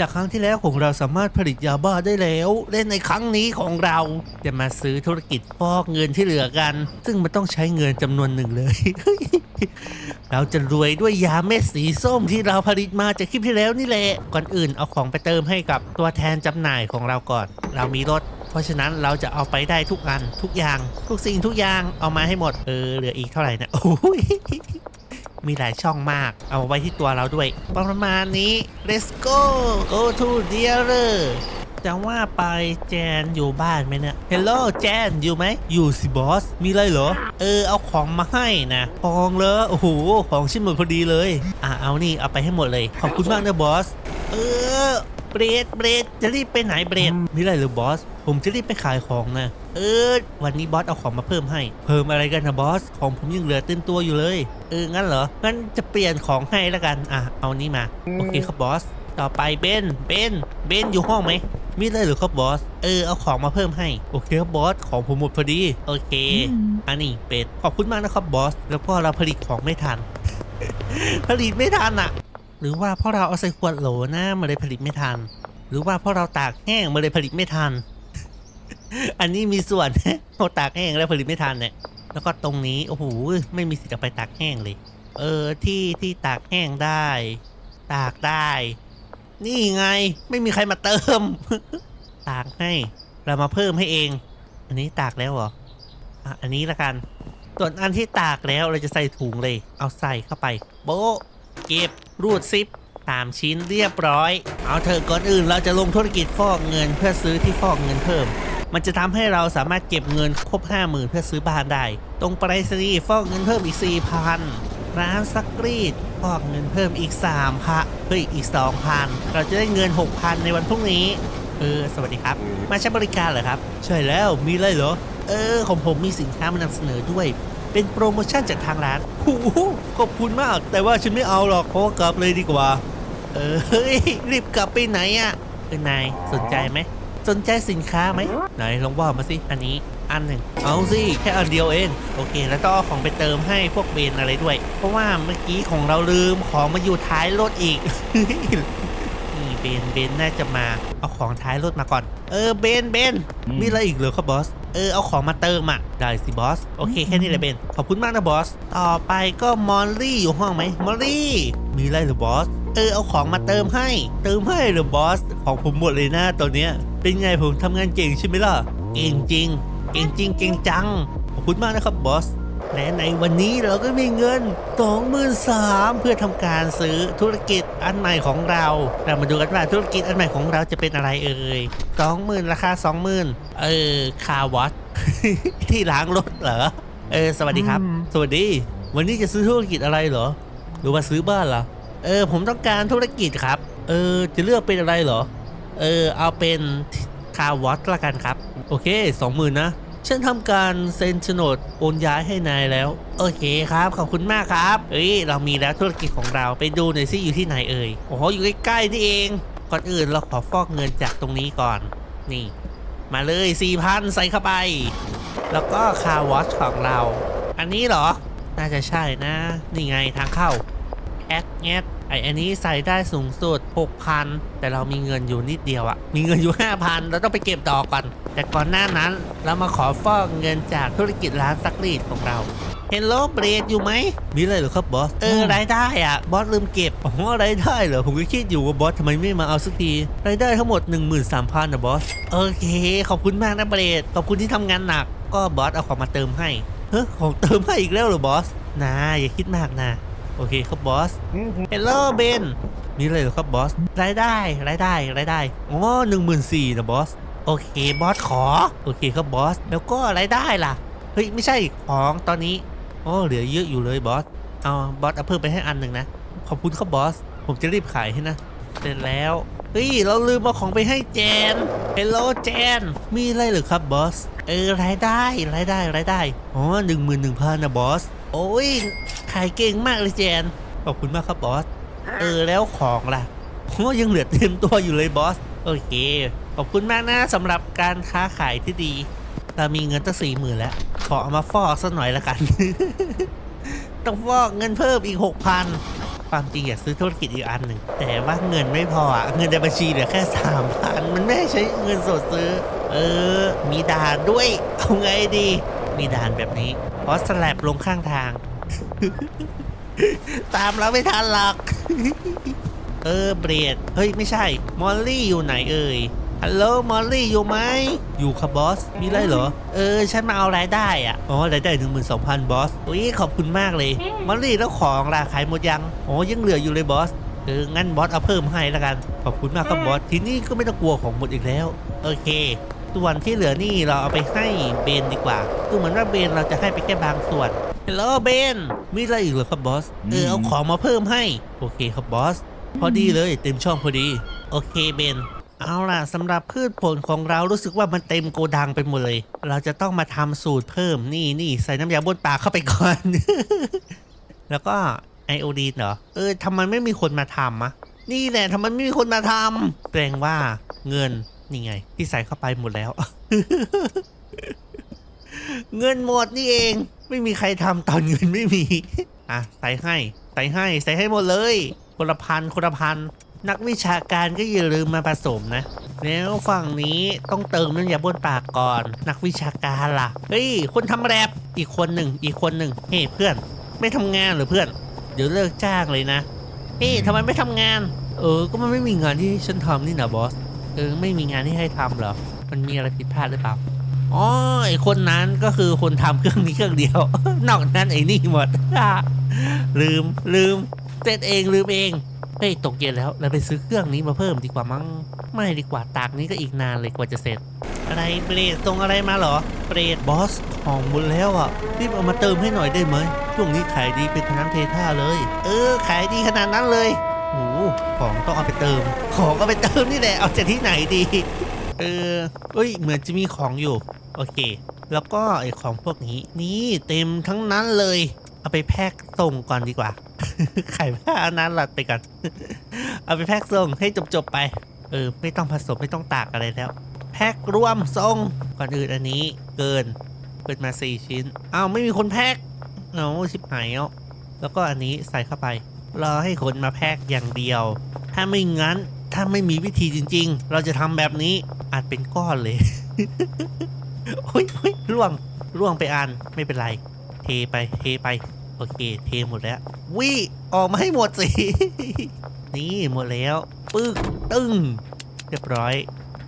จากครั้งที่แล้วของเราสามารถผลิตยาบ้าได้แล้ว และในครั้งนี้ของเราจะมาซื้อธุรกิจฟอกเงินที่เหลือกัน ซึ่งมันต้องใช้เงินจำนวนหนึ่งเลย เราจะรวยด้วยยาเม็ดสีส้มที่เราผลิตมาจากคลิปที่แล้วนี่แหละ ก่อนอื่นเอาของไปเติมให้กับตัวแทนจำหน่ายของเราก่อน เรามีรถเพราะฉะนั้นเราจะเอาไปได้ทุกอันทุกอย่าง ทุกสิ่งทุกอย่างเอามาให้หมดเออเหลืออีกเท่าไหร่นะโอ้ย มีหลายช่องมาก เอาไว้ที่ตัวเราด้วย ประมาณนี้ let's go go to dealer จะว่าไปแจนอยู่บ้านไหมเนี่ย hello แจนอยู่ไหม อยู่สิบอส มีอะไรเหรอ เออ เอาของมาให้นะทองเลยโอ้โห ของชิ้นหมดพอดีเลย อะ เอานี่ เอาไปให้หมดเลย ขอบคุณมากนะบอส เออ เบรด เบรด จะรีบไปไหนเบรด มีอะไรเหรือบอส ผมจะรีบไปขายของนะ เออ วันนี้บอสเอาของมาเพิ่มให้ เพิ่มอะไรกันนะบอส ของผมยังเหลือเต็มตัวอยู่เลย เออ งั้นเหรอ งั้นจะเปลี่ยนของให้แล้วกัน อะ เอานี้มา โอเคครับบอส ต่อไปเบน เบน เบนอยู่ห้องไหมมีอะไรหรือครับบอส เออ เอาของมาเพิ่มให้ โอเคครับบอส ของผมหมดพอดี โอเค อันนี้เป็ด ขอบคุณมากนะครับบอส แล้วก็เราผลิตของไม่ทัน ผลิตไม่ทันอะหรือว่าเพราะเราเอาใส่ขวดโหลนะมันเลยผลิตไม่ทัน หรือว่าเพราะเราตากแห้งมันเลยผลิตไม่ทัน อันนี้มีส่วนเราตากแห้งแล้วผลิตไม่ทันเนี่ย แล้วก็ตรงนี้ โอ้โห ไม่มีสิทธิ์เอาไปตากแห้งเลย เออ ที่ที่ตากแห้งได้ ตากได้ นี่ไง ไม่มีใครมาเติม ตากให้ เรามาเพิ่มให้เอง อันนี้ตากแล้วเหรอ อะ อันนี้ละกัน ส่วนอันที่ตากแล้วเราจะใส่ถุงเลย เอาใส่เข้าไป โบ๊ะเก็บ รูดซิปตามชิ้นเรียบร้อย เอาเถอะก่อนอื่นเราจะลงธุรกิจฟอกเงินเพื่อซื้อที่ฟอกเงินเพิ่ม มันจะทำให้เราสามารถเก็บเงินครบ 50,000 เพื่อซื้อบ้านได้ ตรงไปรษณีย์ฟอกเงินเพิ่มอีก 4,000 ร้านซักรีดฟอกเงินเพิ่มอีก3พันเฮ้ยอีก 2,000 เราจะได้เงิน 6,000 ในวันพรุ่งนี้เออสวัสดีครับ มาใช้บริการเหรอครับ ใช่แล้วมีอะไรเหรอ เออ ของผมมีสินค้ามานำเสนอด้วย เป็นโปรโมชั่นจากทางร้านโอ้โหขอบคุณมาก แต่ว่าฉันไม่เอาหรอกเพราะว่ากลับเลยดีกว่า เออเฮ้ยรีบกลับไปไหนอะเออนายสนใจไหม สนใจสินค้าไหมไหนลองว่ามาสิอันนี้อันหนึ่งเอาสิแค่อันเดียวเอง โอเค แล้วต้องเอาของไปเติมให้พวกเบนอะไรด้วย เพราะว่าเมื่อกี้ของเราลืมของมาอยู่ท้ายรถอีกนี่เบนเบนน่าจะมาเอาของท้ายรถมาก่อน เออเบนเบนมีอะไรอีกเหรอครับบอสเออเอาของมาเติมอะได้สิบอสโอเคแค่นี้แหละเบนขอบคุณมากนะบอสต่อไปก็มอลลี่อยู่ห้องไหมมอลลี่ มีอะไรเหรือบอสเออเอาของมาเติมให้ เติมให้เหรือบอสของผมหมดเลยนะตอนเนี้ย เป็นไงผมทำงานเก่งใช่ไหมล่ะ เก่งจริง เก่งจริง เก่งจัง ขอบคุณมากนะครับบอส และในวันนี้เราก็มีเงิน 23,000เพื่อทำการซื้อธุรกิจอันใหม่ของเรา เรามาดูกันว่าธุรกิจอันใหม่ของเราจะเป็นอะไรเอ่ย20,000ราคา 20,000 เออคาร์วัต ที่ล้างรถเหรอ เออ สวัสดีครับ สวัสดี วันนี้จะซื้อธุรกิจอะไรเหรอ หรือว่าซื้อบ้านล่ะเออ ผมต้องการธุรกิจครับ เออ จะเลือกเป็นอะไรเหรอ เออ เอาเป็น คาร์วัตละกันครับ โอเค20,000นะฉันทำการเซ็นโฉนดโอนย้ายให้นายแล้ว โอเคครับ ขอบคุณมากครับเอ้ยเรามีแล้วธุรกิจของเราไปดูหน่อยซิอยู่ที่ไหนเอ่ยโอ้โหอยู่ใกล้ๆนี่เอง ก่อนอื่นเราขอฟอกเงินจากตรงนี้ก่อน นี่ มาเลย4,000ใส่เข้าไป แล้วก็คาร์วอชของเรา อันนี้เหรอ น่าจะใช่นะ นี่ไงทางเข้าแอดแงด ไออันนี้ใส่ได้สูงสุด 6,000 แต่เรามีเงินอยู่นิดเดียวอะมีเงินอยู่ 5,000 เราต้องไปเก็บดอกก่อน แต่ก่อนหน้านั้นเรามาขอฟอกเงินจากธุรกิจร้านซักรีดของเราเฮลโลเบรดอยู่ไหม มีอะไรเหรอครับบอส เออรายได้อะบอสลืมเก็บอ๋อรายได้เหรอ ผมก็คิดอยู่ว่าบอสทำไมไม่มาเอาสักทีรายได้ทั้งหมด 13,000นะบอส โอเค ขอบคุณมากนะเบรด ขอบคุณที่ทำงานหนัก ก็บอสเอาของมาเติมให้ เฮ้ยของเติมให้อีกแล้วเหรอบอสนะอย่าคิดมากนะ โอเคครับบอสเฮลโลเบนมีอะไรเหรอครับบอสรายได้รายได้รายได้อ๋อหนึ่งหมื่นสี่นะบอสโอเคบอสขอ โอเคครับบอสแล้วก็รายได้ล่ะเฮ้ยไม่ใช่ของตอนนี้อ๋อเหลือเยอะอยู่เลยบอสเอาบอสเอาเพิ่มไปให้อันหนึ่งนะขอบคุณครับบอสผมจะรีบขายให้นะเสร็จแล้วเฮ้ยเราลืมเอาของไปให้แจนเฮลโลแจนมีอะไรเหรือครับบอสเออรายได้รายได้รายได้อ๋อหนึ่งหมื่นหนึ่งพันนะบอสโอ้ยขายเก่งมากเลยแจน ขอบคุณมากครับบอส เออแล้วของล่ะโอ้ยังเหลือเต็มตัวอยู่เลยบอส โอเค ขอบคุณมากนะสำหรับการค้าขายที่ดี เรามีเงินตั้งสี่หมื่นแล้ว ขอเอามาฟอกสักหน่อยละกัน ต้องฟอกเงินเพิ่มอีกหกพันความจริงอยากซื้อธุรกิจอีกอันหนึ่ง แต่ว่าเงินไม่พออะเงินในบัญชีเหลือแค่สามพันมันไม่ให้ใช้เงินสดซื้อ เออ มีด่านด้วย เอาไงดี มีด่านแบบนี้เพราะสแลบลงข้างทาง ตามเราไม่ทันหรอก เออเบรดเฮ้ย ไม่ใช่ มอลลี่อยู่ไหนเอ่ย ฮัลโหล มอลลี่อยู่ไหม อยู่ครับบอส มีอะไรเหรอ เออ ฉันมาเอารายได้อะ อ๋อ รายได้หนึ่งหมื่นสองพันบอส อุ้ย ขอบคุณมากเลย มอลลี่แล้วของล่ะขายหมดยัง อ๋อ ยังเหลืออยู่เลยบอส เออ งั้นบอสเอาเพิ่มให้แล้วกัน ขอบคุณมากครับบอส ทีนี้ก็ไม่ต้องกลัวของหมดอีกแล้ว โอเคส่วนที่เหลือนี่เราเอาไปให้เบนดีกว่าดูเหมือนว่าเบนเราจะให้ไปแค่บางส่วน ฮัลโหลเบนมีอะไรอีกเหรอครับบอส เออเอาของมาเพิ่มให้ โอเคครับบอส พอดีเลยเต็มช่องพอดี โอเคเบน เอาล่ะสำหรับพืชผลของเรารู้สึกว่ามันเต็มโกดังไปหมดเลย เราจะต้องมาทำสูตรเพิ่มนี่นี่ใส่น้ำยาบนปากเข้าไปก่อน แล้วก็ไอโอดีนเหรอ เออทำไมไม่มีคนมาทำอะนี่แหละทำไมไม่มีคนมาทำแปลงว่าเงินนี่ไง ที่ใส่เข้าไปหมดแล้ว เงินหมดนี่เอง ไม่มีใครทำตอนเงินไม่มี อะใส่ให้ใส่ให้ใส่ให้หมดเลย คนละพันคนละพัน นักวิชาการก็อย่าลืมมาผสมนะ แล้วฝั่งนี้ต้องเติมน้ำยาบนปากก่อน นักวิชาการล่ะ เฮ้ยคนทำแรปอีกคนหนึ่งอีกคนหนึ่งเฮ้เพื่อน ไม่ทำงานเหรือเพื่อน เดี๋ยวเลิกจ้างเลยนะ เฮ้ยทำไมไม่ทำงาน เออ ก็มันไม่มีงานที่ฉันทำนี่นะบอส เออไม่มีงานที่ให้ทำเหรอ มันมีอะไรผิดพลาดหรือเปล่า อ๋อไอคนนั้นก็คือคนทำเครื่องนี้เครื่องเดียว นอกนั้นไอ้นี่หมด ลืมลืมเสร็จเองลืมเองเฮ้ยตกเย็นแล้วเราไปซื้อเครื่องนี้มาเพิ่มดีกว่ามั้งไม่ดีกว่าตากนี้ก็อีกนานเลยกว่าจะเสร็จ อะไรเบรดตรงอะไรมาเหรอเบรดบอสของหมดแล้วอะรีบเอามาเติมให้หน่อยได้ไหมช่วงนี้ขายดีเป็นทน้ำเทท่าเลย เออ ขายดีขนาดนั้นเลยโอ้โหของต้องเอาไปเติม ของก็ไปเติมนี่แหละเอาจากที่ไหนดี เออเอ้ย เหมือนจะมีของอยู่ โอเค แล้วก็ไอของพวกนี้ นี่เต็มทั้งนั้นเลย เอาไปแพ็คส่งก่อนดีกว่า ไขายผ้าอันนั้นหลัดไปก่อน เอาไปแพ็คส่งให้จบๆไป เออ ไม่ต้องผสมไม่ต้องตากอะไรแล้ว แพ็ครวมส่ง ก่อนอื่นอันนี้ เกิน เกินมา4ชิ้น อ้าวไม่มีคนแพ็คเอาชิบหายแล้วแล้วก็อันนี้ใส่เข้าไป รอให้คนมาแพ็คอย่างเดียว ถ้าไม่งั้น ถ้าไม่มีวิธีจริง ๆ เราจะทำแบบนี้อาจเป็นก้อนเลย โอ้ยโอ้ยล่วงล่วงไปอันไม่เป็นไร เทไปเทไป โอเค เทหมดแล้ววิออกมาให้หมดสิ นี่หมดแล้ว ปึ๊กตึ้งเรียบร้อย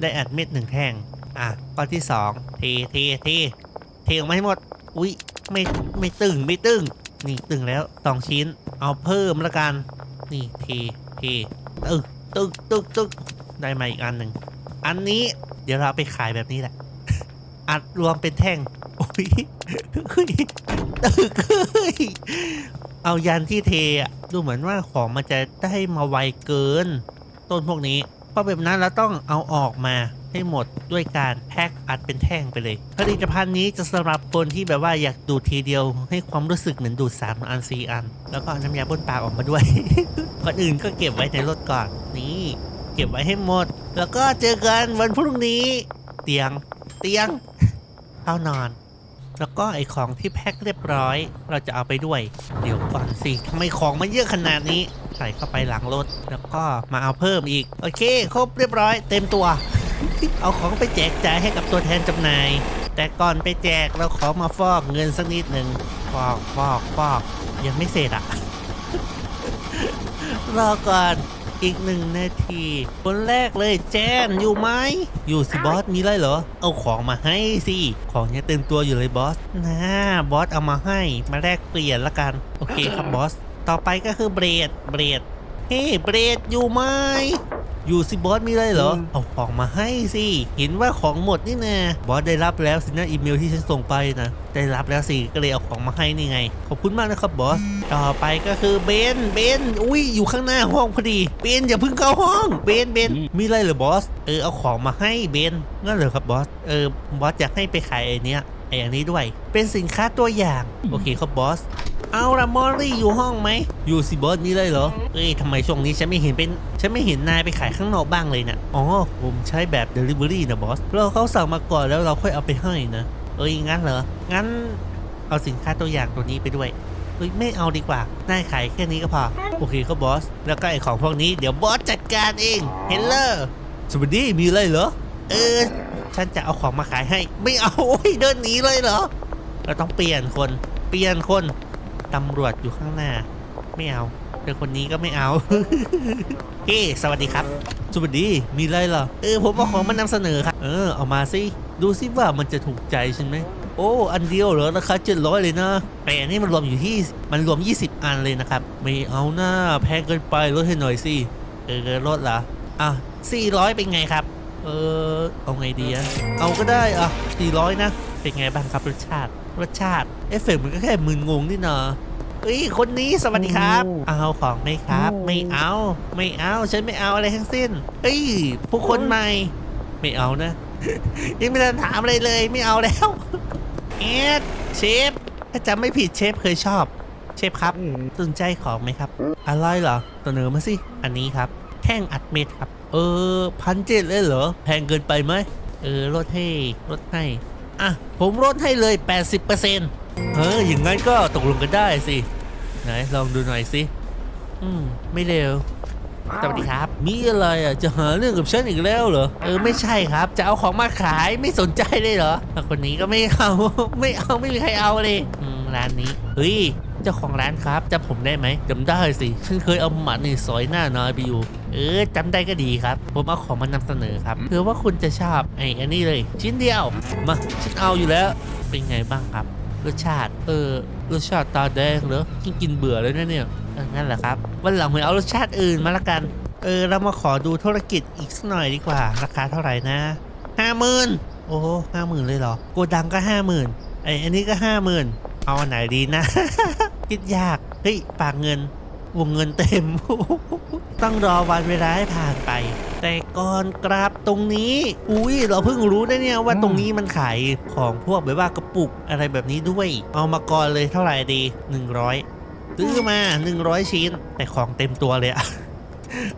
ได้อัดเม็ดหนึ่งแท่ง อะก้อนที่สองเทเทเทเทออกมาให้หมด อุ้ยไม่ไม่ตึงไม่ตึงนี่ตึงแล้วสองชิ้น เอาเพิ่มละกัน นี่เทเทตึก ตึกตึกตึกได้มาอีกอันหนึ่ง อันนี้เดี๋ยวเราไปขายแบบนี้แหละ อัดรวมเป็นแท่ง โอ้ยเฮ้ยตึกเฮ้ยเอายันที่เทดูเหมือนว่าของมันจะได้มาไวเกิน ต้นพวกนี้เพราะแบบนั้นเราต้องเอาออกมา ให้หมดด้วยการแพ็คอัดเป็นแท่งไปเลย ผลิตภัณฑ์นี้จะสำหรับคนที่แบบว่าอยากดูดทีเดียว ให้ความรู้สึกเหมือนดูดสามอันสี่อัน แล้วก็น้ำยาบ้นปากออกมาด้วยก่อนอื่นก็เก็บไว้ในรถก่อนนี่เก็บไว้ให้หมด แล้วก็เจอกันวันพรุ่งนี้ เตียงเตียงเข้านอน แล้วก็ไอของที่แพ็คเรียบร้อย เราจะเอาไปด้วย เดี๋ยวก่อนสิทำไมของมันเยอะขนาดนี้ ใส่เข้าไปหลังรถ แล้วก็มาเอาเพิ่มอีก โอเค ครบเรียบร้อย เต็มตัว เอาของไปแจกจ่ายให้กับตัวแทนจำหน่าย แต่ก่อนไปแจกเราขอมาฟอกเงินสักนิดหนึ่งฟอกฟอกฟอกยังไม่เสร็จอะ รอก่อนอีกหนึ่งนาที คนแรกเลยแจนอยู่ไหม อยู่สิบอสมีไรเหรอ เอาของมาให้สิ ของยังเต็มตัวอยู่เลยบอสนะบอสเอามาให้มาแลกเปลี่ยนละกัน โอเคครับบอส ต่อไปก็คือเบรดเบรดเฮ้เบรดอยู่ไหม อยู่สิบอสมีอะไรเหรอ เอาของมาให้สิ เห็นว่าของหมดนี่นะบอสได้รับแล้วสินะอีเมลที่ฉันส่งไปนะได้รับแล้วสิก็เลยเอาของมาให้นี่ไง ขอบคุณมากนะครับบอส ต่อไปก็คือเบน เบน อุ้ยอยู่ข้างหน้าห้องพอดี เบนอย่าเพิ่งเข้าห้อง เบน เบน มีอะไรเหรอบอส เออเอาของมาให้เบนงั้นเหรอครับบอส เออบอสอยากให้ไปขายไอเนี้ยไออันนี้ด้วย เป็นสินค้าตัวอย่าง โอเคครับบอส เอาละมอลลี่อยู่ห้องไหม อยู่สิบอสนี่เลยเหรอ เอ้ยทำไมช่วงนี้ฉันไม่เห็นเป็น ฉันไม่เห็นนายไปขายข้างนอกบ้างเลยนะอ๋อ ผมใช้แบบ Delivery นะบอส เราเขาสั่งมาก่อนแล้วเราค่อยเอาไปให้นะ เอ้ยงั้นเหรอ งั้น เอาสินค้าตัวอย่างตัวนี้ไปด้วยเฮ้ยไม่เอาดีกว่าได้ขายแค่นี้ก็พอ โอเคครับบอส แล้วก็ไอของพวกนี้เดี๋ยวบอสจัดการเอง เฮลเลอร์สวัสดีมีอะไรเหรอ เออ ฉันจะเอาของมาขายให้ ไม่เอาโอ้ยเดินหนีเลยเหรอ เราต้องเปลี่ยนคน เปลี่ยนคน ตำรวจอยู่ข้างหน้า ไม่เอาเดี๋ยวคนนี้ก็ไม่เอา เฮ้สวัสดีครับ สวัสดี มีอะไรเหรอ เออ ผมเอาของมานำเสนอครับ เออ เอามาสิ ดูสิว่ามันจะถูกใจฉันไหม โอ้ อันเดียวเหรอ ราคาเจ็ดร้อยเลยนะ แต่อันนี้มันรวมอยู่ที่ มันรวม 20 อันเลยนะครับ ไม่เอาหน้า แพงเกินไป ลดให้หน่อยสิ เออ ลดเหรอ อะ400เป็นไงครับ เออ เอาไงดีอะเอาก็ได้อะ400นะ เป็นไงบ้างครับรสชาติ รสชาติเอฟเฟกต์มันก็แค่มึนงงนี่นาเอ้ยคนนี้สวัสดีครับ เอาของไหมครับ ไม่เอา ไม่เอาฉันไม่เอาอะไรทั้งสิ้น เอ้ยผู้คนใหม่ ไม่เอานะ ยังไม่ทันถามอะไรเลยไม่เอาแล้วเอ็ดเชฟถ้าจำไม่ผิดเชฟเคยชอบ เชฟครับสนใจของไหมครับอะไรเหรอเสนอมาสิอันนี้ครับแท่งอัดเม็ดครับ เออพันเจ็ดเลยเหรอแพงเกินไปไหมเออลดให้ลดให้ อะ ผมลดให้เลย 80%เอออย่างงั้นก็ตกลงกันได้สิ ไหน ลองดูหน่อยสิ อืม ไม่เร็วสวัสดีครับ มีอะไรอะ จะหาเรื่องกับฉันอีกแล้วเหรอ เออไม่ใช่ครับ จะเอาของมาขายไม่สนใจเลยเหรอแล้วคนนี้ก็ไม่เอา ไม่เอาไม่มีใครเอาเลยอืมร้านนี้ เฮ้ย เจ้าของร้านครับจำผมได้ไหมจำได้สิ ฉันเคยเอาหมัดนี่สอยหน้านายไปอยู่ เออจำได้ก็ดีครับ ผมเอาของมานำเสนอครับเผื่อว่าคุณจะชอบไอ้อันนี้เลย ชิ้นเดียว มาฉันเอาอยู่แล้ว เป็นไงบ้างครับ รสชาติ เออ รสชาติตาแดงเหรอกินกินเบื่อแล้วนะเนี่ยเอองั้นแหละครับ วันหลังผมเอารสชาติอื่นมาละกัน เออ เรามาขอดูธุรกิจอีกสักหน่อยดีกว่า ราคาเท่าไหร่นะห้าหมื่นโอ้ห้าหมื่นเลยเหรอ โกดังก็ห้าหมื่นไออันนี้ก็ห้าหมื่นเอาอันไหนดีนะ คิดยาก เฮ้ย ฝากเงิน วงเงินเต็ม ต้องรอวันเวลาให้ผ่านไป แต่ก่อนกราบตรงนี้ อุ้ยเราเพิ่งรู้ได้เนี่ยว่าตรงนี้มันขายของพวกแบบว่ากระปุกอะไรแบบนี้ด้วย เอามาก่อนเลยเท่าไหร่ดี 100ซื้อมา 100 ชิ้น แต่ของเต็มตัวเลยอะ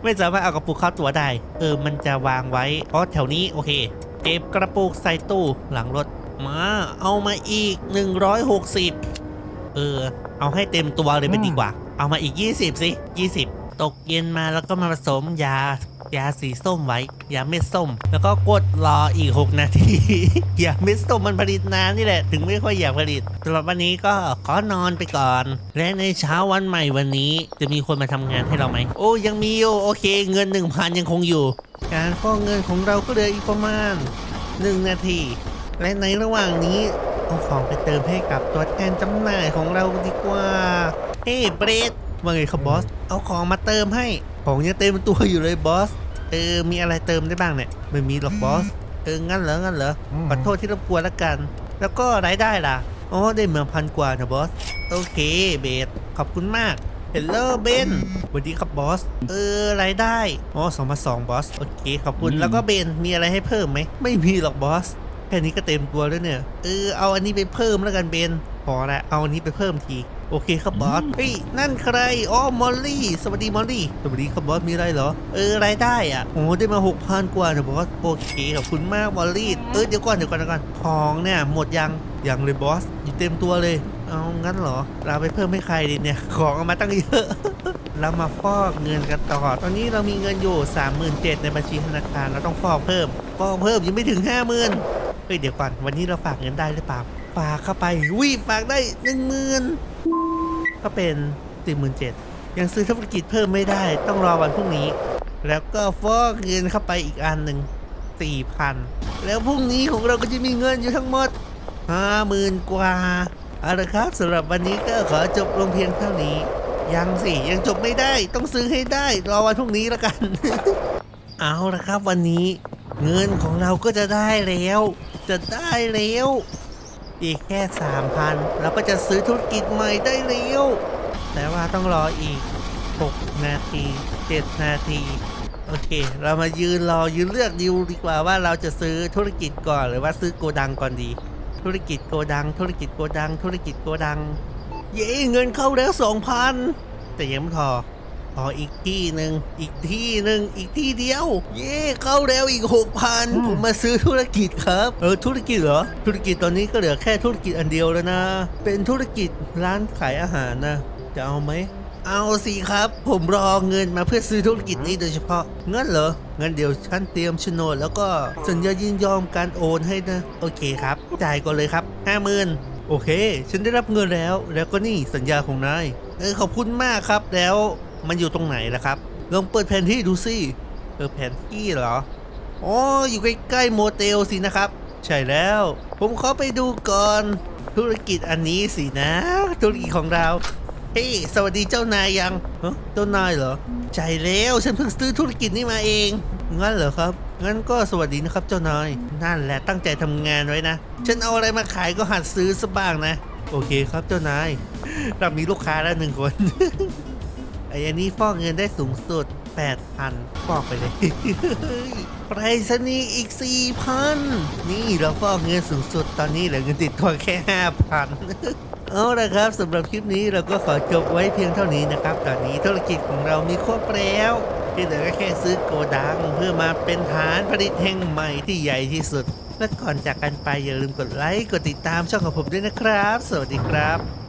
ไม่สามารถเอากระปุกเข้าตัวได้ เออ มันจะวางไว้อ๋อแถวนี้โอเค เก็บกระปุกใส่ตู้หลังรถ มา เอามาอีก 160 เออ เอาให้เต็มตัวเลยไปดีกว่า เอามาอีก 20 สิ 20 ตกเย็นมาแล้วก็มาผสมยายาสีส้มไว้ ยาเม็ดส้ม แล้วก็กดรออีก 6 นาที ยาเม็ดส้มมันผลิตนานนี่แหละ ถึงไม่ค่อยอยากผลิตสำหรับวันนี้ก็ขอนอนไปก่อน และในเช้าวันใหม่วันนี้จะมีคนมาทำงานให้เราไหม โอ้ยังมีอยู่โอเค เงิน 1,000 ยังคงอยู่ การฟอกเงินของเราก็เหลืออีกประมาณ 1 นาที และในระหว่างนี้ เอาของไปเติมให้กับตัวแทนจำหน่ายของเราดีกว่า เฮ้เบรดว่าไงครับบอส เอาของมาเติมให้ ของยังเต็มตัวอยู่เลยบอส เออ มีอะไรเติมได้บ้างเนี่ย ไม่มีหรอกบอส เออ งั้นเหรอ งั้นเหรออืมขอโทษที่รบกวนละกัน แล้วก็รายได้ล่ะ อ๋อ ได้เมืองพันกว่านะบอส โอเค เบสขอบคุณมากเฮลโลเบนสวัสดีครับบอส เออรายได้ อ๋อสองพันสองบอส โอเค ขอบคุณอืมแล้วก็เบน มีอะไรให้เพิ่มไหม ไม่มีหรอกบอส แค่นี้ก็เต็มตัวแล้วเนี่ย เออ เอาอันนี้ไปเพิ่มแล้วกันเบน พอละ เอาอันนี้ไปเพิ่มที โอเคครับบอส เฮ้ย นั่นใคร อ๋อ มอลลี่ สวัสดีมอลลี่ สวัสดีครับบอส มีอะไรเหรอ เออ รายได้อะ โอ้ได้มาหกพันกว่านะบอส โอเคขอบคุณมากมอลลี่ เออ เดี๋ยวก่อน เดี๋ยวก่อนเดี๋ยวก่อน ของเนี่ยหมดยัง ยังเลยบอส อยู่เต็มตัวเลย เอางั้นเหรอ เราไปเพิ่มให้ใครดีเนี่ย ของเอามาตั้งเยอะเรามาฟอกเงินกันต่อ ตอนนี้เรามีเงินอยู่ 37,000ในบัญชีธนาคาร เราต้องฟอกเพิ่ม ฟอกเพิ่มยังไม่ถึง 50,000เฮ้ยเดี๋ยวก่อนวันนี้เราฝากเงินได้หรือเปล่าฝากเข้าไปวิฝากได้10,000ก็เป็น47,000ยังซื้อธุรกิจเพิ่มไม่ได้ ต้องรอวันพรุ่งนี้ แล้วก็ฟอกเงินเข้าไปอีกอันหนึ่ง4,000แล้วพรุ่งนี้ของเราก็จะมีเงินอยู่ทั้งหมด50,000กว่าเอาละครับสำหรับวันนี้ก็ขอจบลงเพียงเท่านี้ ยังสิยังจบไม่ได้ ต้องซื้อให้ได้ รอวันพรุ่งนี้แล้วกัน เอาละครับวันนี้ เงินของเราก็จะได้แล้ว จะได้แล้ว อีกแค่สามพันเราก็จะซื้อธุรกิจใหม่ได้แล้ว แต่ว่าต้องรออีก 6 นาที 7 นาที โอเค เรามายืนรอยืนเลือกดิวดีกว่าว่าเราจะซื้อธุรกิจก่อนหรือว่าซื้อโกดังก่อนดี ธุรกิจโกดัง ธุรกิจโกดัง ธุรกิจโกดัง เย้เงินเข้าแล้วสองพันแต่ยังไม่พอ พออีกที่หนึ่งอีกที่หนึ่งอีกที่เดียว เย่เข้าแล้วอีกหกพันผมมาซื้อธุรกิจครับ เออธุรกิจเหรอ ธุรกิจตอนนี้ก็เหลือแค่ธุรกิจอันเดียวแล้วนะ เป็นธุรกิจร้านขายอาหารนะ จะเอาไหมเอาสิครับ ผมรอเงินมาเพื่อซื้อธุรกิจนี้โดยเฉพาะงั้นเหรองั้นเดี๋ยวฉันเตรียมโฉนดแล้วก็สัญญายินยอมการโอนให้นะ โอเคครับ จ่ายก่อนเลยครับห้าหมื่นโอเค ฉันได้รับเงินแล้ว แล้วก็นี่สัญญาของนายเออขอบคุณมากครับแล้ว มันอยู่ตรงไหนล่ะครับ ลองเปิดแผนที่ดูสิเออแผนที่เหรอ อ๋อ อยู่ใกล้ๆโมเตลสินะครับ ใช่แล้ว ผมขอไปดูก่อน ธุรกิจอันนี้สินะ ธุรกิจของเรา เฮ้ย สวัสดีเจ้านายยังเจ้านายเหรอ ใช่แล้ว ฉันเพิ่งซื้อธุรกิจนี้มาเอง งั้นเหรอครับ งั้นก็สวัสดีนะครับเจ้านาย นั่นแหละตั้งใจทำงานไว้นะ ฉันเอาอะไรมาขายก็หัดซื้อซะบ้างนะ โอเคครับเจ้านายเรามีลูกค้าแล้วหนึ่งคน ไอ้อันนี้ฟอกเงินได้สูงสุด 8,000ฟอกไปเลยไปรษณีย์อีก 4,000 นี่เราฟอกเงินสูงสุดตอนนี้เหลือเงินติดตัวแค่ 5,000เอาละครับสำหรับคลิปนี้เราก็ขอจบไว้เพียงเท่านี้นะครับ ตอนนี้ธุรกิจของเรามีครบแล้วที่เหลือก็แค่ซื้อโกดัง เพื่อมาเป็นฐานผลิตแห่งใหม่ที่ใหญ่ที่สุด และก่อนจากกันไปอย่าลืมกดไลค์ กดติดตามช่องของผมด้วยนะครับ สวัสดีครับ